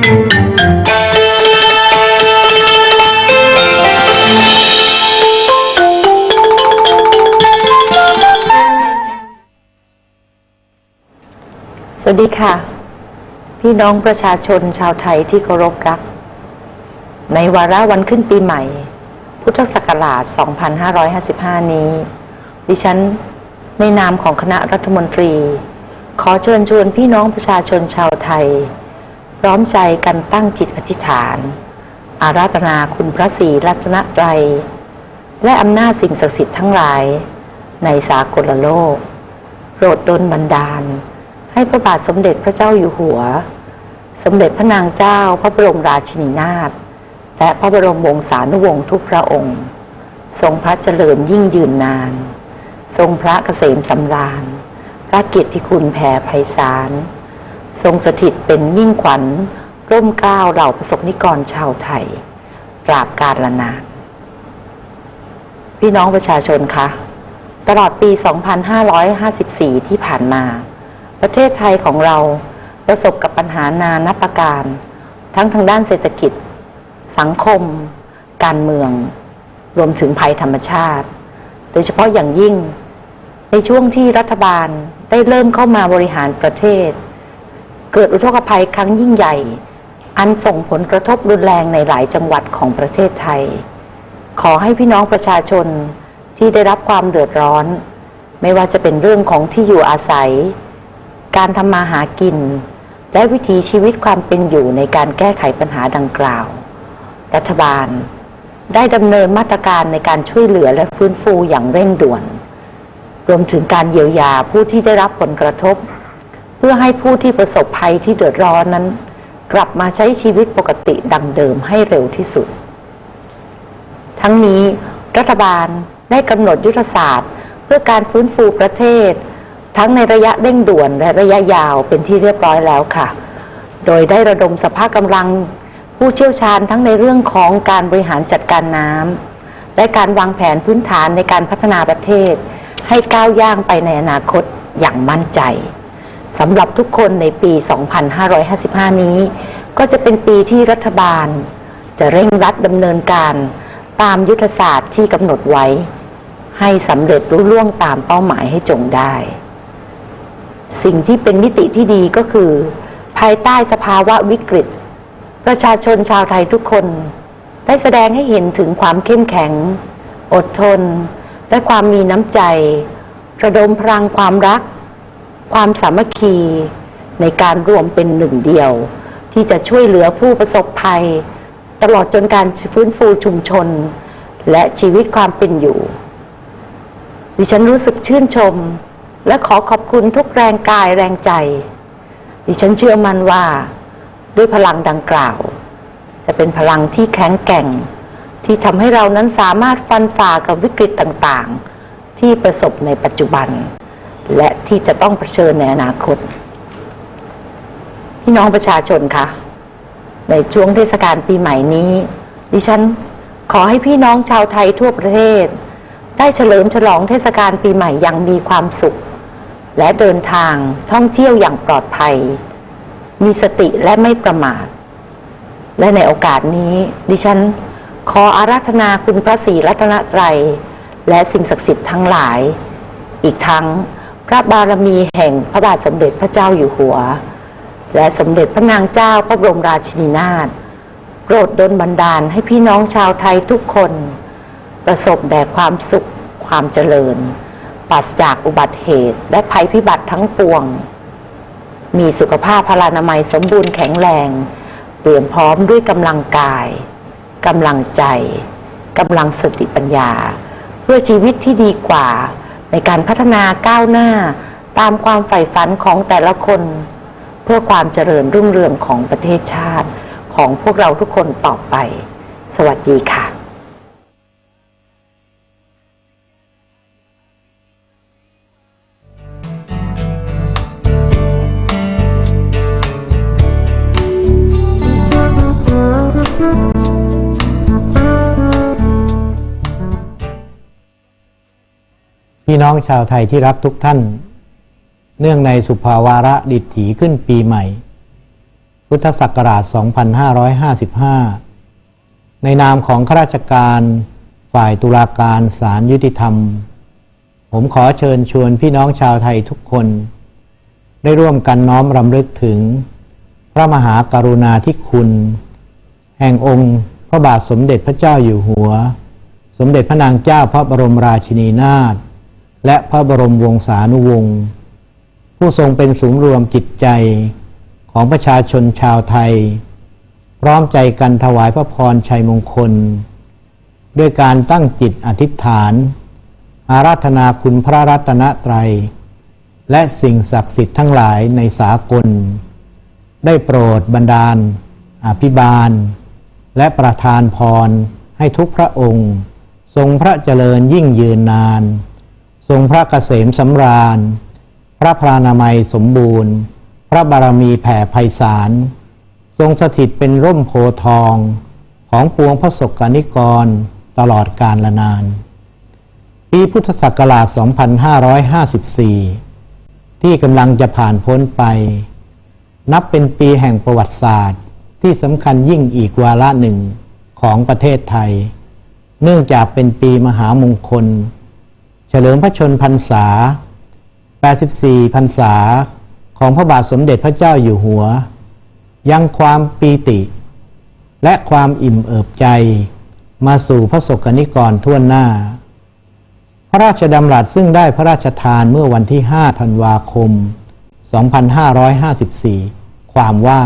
สวัสดีค่ะ พี่น้องประชาชนชาวไทยที่เคารพรัก ในวาระวันขึ้นปีใหม่ พุทธศักราช 2555 นี้ ดิฉันในนามของคณะรัฐมนตรี ขอเชิญชวนพี่น้องประชาชนชาวไทย พร้อมใจกันตั้งจิตอธิษฐาน อาราธนาคุณพระศรีรัตนตรัย และอำนาจสิ่งศักดิ์สิทธิ์ทั้งหลาย ในสากลโลก โปรดดลบันดาล ให้พระบาทสมเด็จพระเจ้าอยู่หัว สมเด็จพระนางเจ้าพระบรมราชินีนาถและพระบรมวงศานุวงศ์ทุกพระองค์ ทรงพระเจริญยิ่งยืนนาน ทรงพระเกษมสำราญ พระเกียรติคุณแผ่ไพศาล ทรงสถิตเป็นยิ่งขวัญ ร่มเกล้าเหล่าประสบนิกรชาวไทยตราบกาลนานพี่น้องประชาชนคะ ตลอดปี 2554 ที่ผ่านมา ประเทศไทยของเราประสบกับปัญหานานับประการ ทั้งทางด้านเศรษฐกิจ สังคม การเมือง รวมถึงภัยธรรมชาติ โดยเฉพาะอย่างยิ่ง ในช่วงที่รัฐบาลได้เริ่มเข้ามาบริหารประเทศ เกิดอุทกภัยครั้งยิ่งใหญ่ อันส่งผลกระทบรุนแรงในหลายจังหวัดของประเทศไทย ขอให้พี่น้องประชาชนที่ได้รับความเดือดร้อน ไม่ว่าจะเป็นเรื่องของที่อยู่อาศัย การทำมาหากิน และวิถีชีวิตความเป็นอยู่ในการแก้ไขปัญหาดังกล่าว รัฐบาลได้ดำเนินมาตรการในการช่วยเหลือและฟื้นฟูอย่างเร่งด่วน รวมถึงการเยียวยาผู้ที่ได้รับผลกระทบ เพื่อให้ผู้ที่ประสบภัยที่เดือดร้อนนั้น กลับมาใช้ชีวิตปกติดังเดิมให้เร็วที่สุด ทั้งนี้รัฐบาลได้กำหนดยุทธศาสตร์ เพื่อการฟื้นฟูประเทศ ทั้งในระยะเร่งด่วนและระยะยาวเป็นที่เรียบร้อยแล้วค่ะ โดยได้ระดมสภาพกำลังผู้เชี่ยวชาญทั้งในเรื่องของการบริหารจัดการน้ำและการวางแผนพื้นฐานในการพัฒนาประเทศ ให้ก้าวย่างไปในอนาคตอย่างมั่นใจ สำหรับทุกคนในปี 2555 นี้ ก็จะเป็นปีที่รัฐบาล จะเร่งรัดดำเนินการตามยุทธศาสตร์ที่กำหนดไว้ ให้สำเร็จรุ่ล่วงตามเป้าหมายให้จงได้ สิ่งที่เป็นมิติที่ดีก็คือ ภายใต้สภาวะวิกฤต ประชาชนชาวไทยทุกคน ได้แสดงให้เห็นถึงความเข้มแข็ง อดทน และความมีน้ำใจ ระดมพลังความรัก ความสามัคคีในการรวมเป็นหนึ่งเดียว ที่จะช่วยเหลือผู้ประสบภัย ตลอดจนการฟื้นฟูชุมชน และชีวิตความเป็นอยู่ ดิฉันรู้สึกชื่นชม และขอขอบคุณทุกแรงกายแรงใจ ดิฉันเชื่อมั่นว่า ด้วยพลังดังกล่าว จะเป็นพลังที่แข็งแกร่ง ที่ทำให้เรานั้นสามารถฟันฝ่ากับวิกฤตต่างๆ ที่ประสบในปัจจุบัน และที่จะต้องเผชิญในอนาคต พี่น้องประชาชนคะในช่วงเทศกาลปีใหม่นี้ ดิฉันขอให้พี่น้องชาวไทยทั่วประเทศ ได้เฉลิมฉลองเทศกาลปีใหม่อย่างมีความสุข และเดินทางท่องเที่ยวอย่างปลอดภัย มีสติและไม่ประมาท และในโอกาสนี้ ดิฉันขออาราธนาคุณพระศรีรัตนตรัย และสิ่งศักดิ์สิทธิ์ทั้งหลาย อีกทั้ง ระบารมีแห่งพระบาทสมเด็จพระเจ้าอยู่หัว และสมเด็จพระนางเจ้าพระบรมราชินีนาถโปรดดลบันดาลให้พี่น้องชาวไทยทุกคน ประสบแด่ความสุขความเจริญปราศจากอุบัติเหตุและภัยพิบัติทั้งปวง มีสุขภาพพลานามัยสมบูรณ์แข็งแรงเตรียมพร้อมด้วยกำลังกายกำลังใจกำลังสติปัญญา เพื่อชีวิตที่ดีกว่า ในการพัฒนาก้าวหน้าตามความใฝ่ฝันของแต่ละคน เพื่อความเจริญรุ่งเรืองของประเทศชาติ ของพวกเราทุกคนต่อไป สวัสดีค่ะ พี่น้องชาวไทยที่รักทุกท่าน เนื่องในสุภาวาระดิถีขึ้นปีใหม่ พุทธศักราช 2555 ในนามของข้าราชการฝ่ายตุลาการศาลยุติธรรม ผมขอเชิญชวนพี่น้องชาวไทยทุกคน ได้ร่วมกันน้อมรำลึกถึง พระมหากรุณาธิคุณ แห่งองค์พระบาทสมเด็จพระเจ้าอยู่หัว สมเด็จพระนางเจ้าพระบรมราชินีนาถ และพระบรมวงศานุวงศ์ผู้ทรงเป็นศูนย์รวมจิตใจของประชาชนชาวไทย พร้อมใจกันถวายพระพรชัยมงคล ด้วยการตั้งจิตอธิษฐาน อาราธนาคุณพระรัตนตรัย และสิ่งศักดิ์สิทธิ์ทั้งหลายในสากล ได้โปรดบันดาล อภิบาล และประทานพรให้ทุกพระองค์ ทรงพระเจริญยิ่งยืนนาน ทรงพระเกษมสำราญ พระพรานามัยสมบูรณ์ พระบารมีแผ่ไพศาล ทรงสถิตเป็นร่มโพธทอง ของปวงพระศกกนิกรตลอดกาลละนาน ปีพุทธศักราช 2554 ที่กำลังจะผ่านพ้นไป นับเป็นปีแห่งประวัติศาสตร์ ที่สำคัญยิ่งอีกวาระหนึ่งของประเทศไทย เนื่องจากเป็นปีมหามงคล เฉลิมพระชนพรรษา 84 พรรษาของพระบาทสมเด็จพระเจ้าอยู่หัว ยังความปีติ และความอิ่มเอิบใจ มาสู่พระสกนิกรทั่วหน้า พระราชดำรัสซึ่งได้พระราชทานเมื่อวันที่ 5 ธันวาคม 2554 ความว่า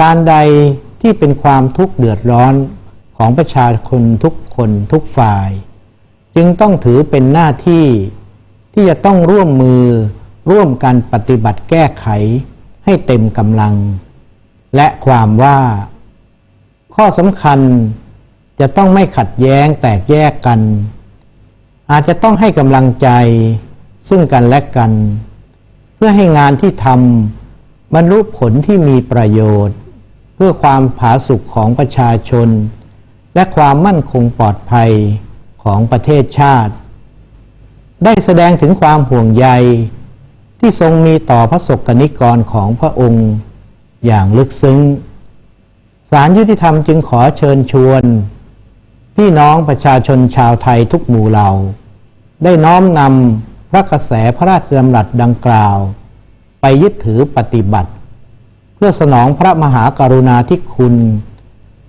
การใดที่เป็นความทุกข์เดือดร้อนของประชาชนทุกคนทุกฝ่าย จึงต้องถือเป็นหน้าที่ ที่จะต้องร่วมมือร่วมกันปฏิบัติแก้ไขให้เต็มกำลัง และความว่า ข้อสำคัญจะต้องไม่ขัดแย้งแตกแยกกัน อาจจะต้องให้กำลังใจซึ่งกันและกัน เพื่อให้งานที่ทำบรรลุผลที่มีประโยชน์ เพื่อความผาสุกของประชาชน และความมั่นคงปลอดภัย ของประเทศชาติ ได้แสดงถึงความห่วงใย ที่ทรงมีต่อพระสกนิกรของพระองค์อย่างลึกซึ้งศาลยุติธรรมจึงขอเชิญชวน พี่น้องประชาชนชาวไทยทุกหมู่เหล่า ได้น้อมนำพระกระแสพระราชดำรัสดังกล่าว ไปยึดถือปฏิบัติ เพื่อสนองพระมหากรุณาธิคุณ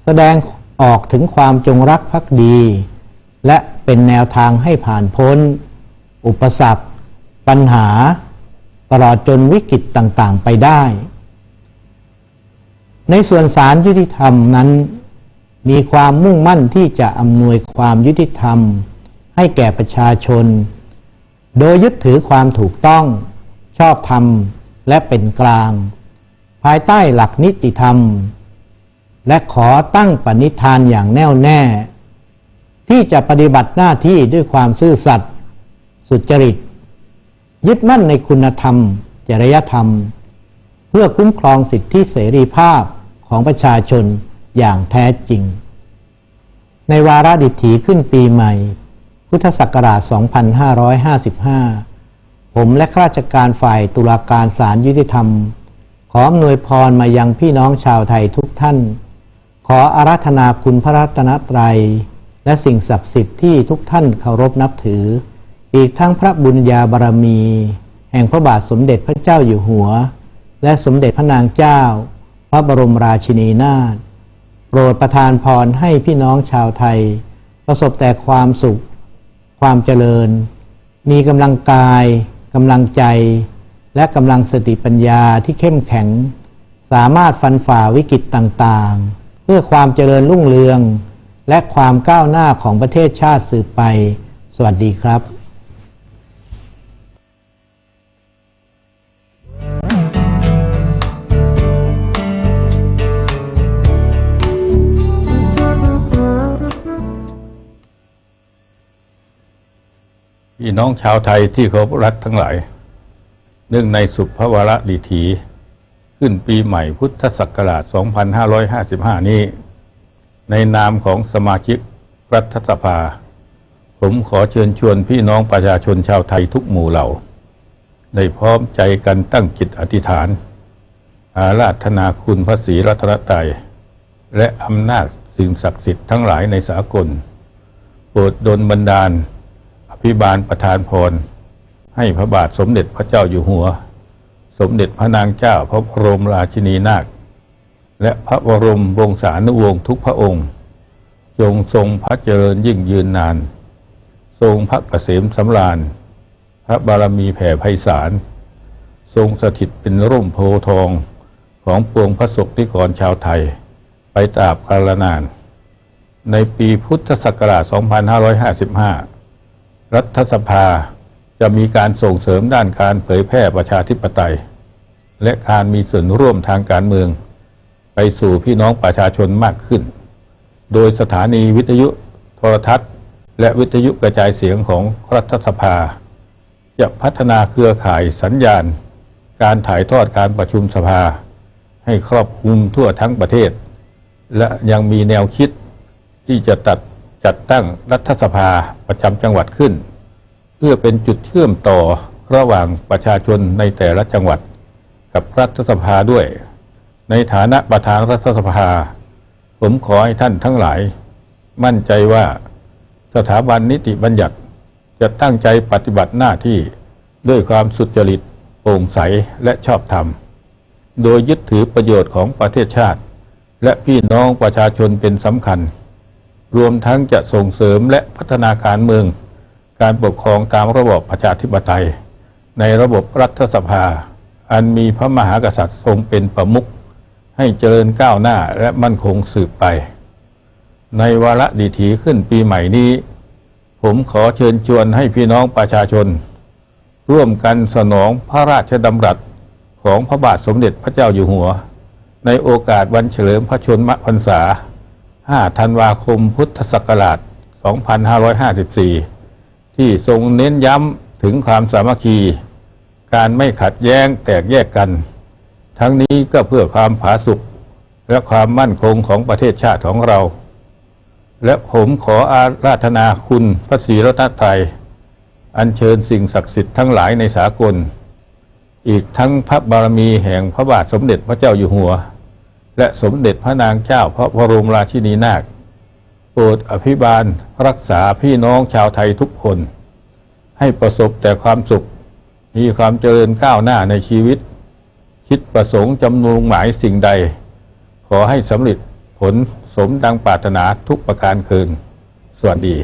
แสดงออกถึงความจงรักภักดี และเป็นแนวทางให้ผ่านพ้น อุปสรรค ปัญหา ตลอดจนวิกฤตต่างๆ ไปได้ ในส่วนสารยุติธรรมนั้น มีความมุ่งมั่นที่จะอำนวยความยุติธรรม ให้แก่ประชาชน โดยยึดถือความถูกต้อง ชอบธรรม และเป็นกลาง ภายใต้หลักนิติธรรม และขอตั้งปณิธานอย่างแน่วแน่ ที่จะปฏิบัติหน้าที่ด้วยความซื่อสัตย์สุจริต ยึดมั่นในคุณธรรม จริยธรรม เพื่อคุ้มครองสิทธิเสรีภาพของประชาชนอย่างแท้จริง ในวาระดิถีขึ้นปีใหม่ พุทธศักราช 2555 ผมและข้าราชการฝ่ายตุลาการศาลยุติธรรม ขออำนวยพรมายังพี่น้องชาวไทยทุกท่าน ขออาราธนาคุณพระรัตนตรัย และสิ่งศักดิ์สิทธิ์ที่ทุกท่านเคารพนับถือ อีกทั้งพระบุญญาบารมี แห่งพระบาทสมเด็จพระเจ้าอยู่หัว และสมเด็จพระนางเจ้า พระบรมราชินีนาถโปรดประทานพรให้พี่น้องชาวไทย ประสบแต่ความสุข ความเจริญ มีกำลังกายกำลังใจ และกำลังสติปัญญาที่เข้มแข็ง สามารถฟันฝ่าวิกฤตต่างๆ เพื่อความเจริญรุ่งเรือง และความก้าวหน้าของประเทศชาติสืบไป สวัสดีครับพี่น้องชาวไทยที่เคารพรักทั้งหลาย เนื่องในสุภวระดีถี ขึ้นปีใหม่พุทธศักราช 2555 นี้ ในนามของสมาชิกรัฐสภา ผมขอเชิญชวนพี่น้องประชาชนชาวไทยทุกหมู่เหล่า ได้พร้อมใจกันตั้งจิตอธิษฐาน อาราธนาคุณพระศรีรัตนตรัยและอำนาจสิ่งศักดิ์สิทธิ์ทั้งหลายในสากล โปรดดลบันดาล อภิบาลประทานพร ให้พระบาทสมเด็จพระเจ้าอยู่หัว สมเด็จพระนางเจ้าพระบรมราชินีนาถ และพระบรมวงศานุวงศ์ทุกพระองค์จงทรงพระเจริญยิ่งยืนนาน ทรงพระเกษมสำราญ พระบารมีแผ่ไพศาล ทรงสถิตเป็นร่มโพธทองของปวงพระศกนิกรชาวไทย ไปตราบกาลนาน ในปีพุทธศักราช 2555 รัฐสภาจะมีการส่งเสริมด้านการเผยแพร่ประชาธิปไตย และการมีส่วนร่วมทางการเมือง ไปสู่พี่น้องประชาชนมากขึ้น โดยสถานีวิทยุโทรทัศน์ และวิทยุกระจายเสียงของรัฐสภา จะพัฒนาเครือข่ายสัญญาณ การถ่ายทอดการประชุมสภา ให้ครอบคลุมทั่วทั้งประเทศ และยังมีแนวคิดที่จะตัดจัดตั้งรัฐสภาประจำจังหวัดขึ้น เพื่อเป็นจุดเชื่อมต่อระหว่างประชาชนในแต่ละจังหวัด กับรัฐสภาด้วย ในฐานะประธานรัฐสภา ผมขอให้ท่านทั้งหลาย มั่นใจว่าสถาบันนิติบัญญัติจะตั้งใจปฏิบัติหน้าที่ด้วยความสุจริตโปร่งใสและชอบธรรม โดยยึดถือประโยชน์ของประเทศชาติ และพี่น้องประชาชนเป็นสำคัญ รวมทั้งจะส่งเสริมและพัฒนาการเมือง การปกครองตามระบอบประชาธิปไตย ในระบบรัฐสภา อันมีพระมหากษัตริย์ทรงเป็นประมุข ให้เจริญก้าวหน้าและมั่นคงสืบไป ในวาระดีถีขึ้นปีใหม่นี้ ผมขอเชิญชวนให้พี่น้องประชาชน ร่วมกันสนองพระราชดำรัสของพระบาทสมเด็จพระเจ้าอยู่หัว ในโอกาสวันเฉลิมพระชนมพรรษา 5 ธันวาคมพุทธศักราช 2554 ที่ทรงเน้นย้ำถึงความสามัคคี การไม่ขัดแย้งแตกแยกกัน ทั้งนี้ก็เพื่อความผาสุกและความมั่นคงของประเทศชาติของเรา และผมขออาราธนาคุณพระศรีรัตนตรัยอัญเชิญสิ่งศักดิ์สิทธิ์ทั้งหลายในสากล อีกทั้งพระบารมีแห่งพระบาทสมเด็จพระเจ้าอยู่หัว และสมเด็จพระนางเจ้าพระบรมราชินีนาถโปรดอภิบาลรักษาพี่น้องชาวไทยทุกคน ให้ประสบแต่ความสุข มีความเจริญก้าวหน้าในชีวิต คิดประสงค์จำนงหมายสิ่งใด ขอให้สำเร็จผลสมดังปรารถนาทุกประการคืน สวัสดี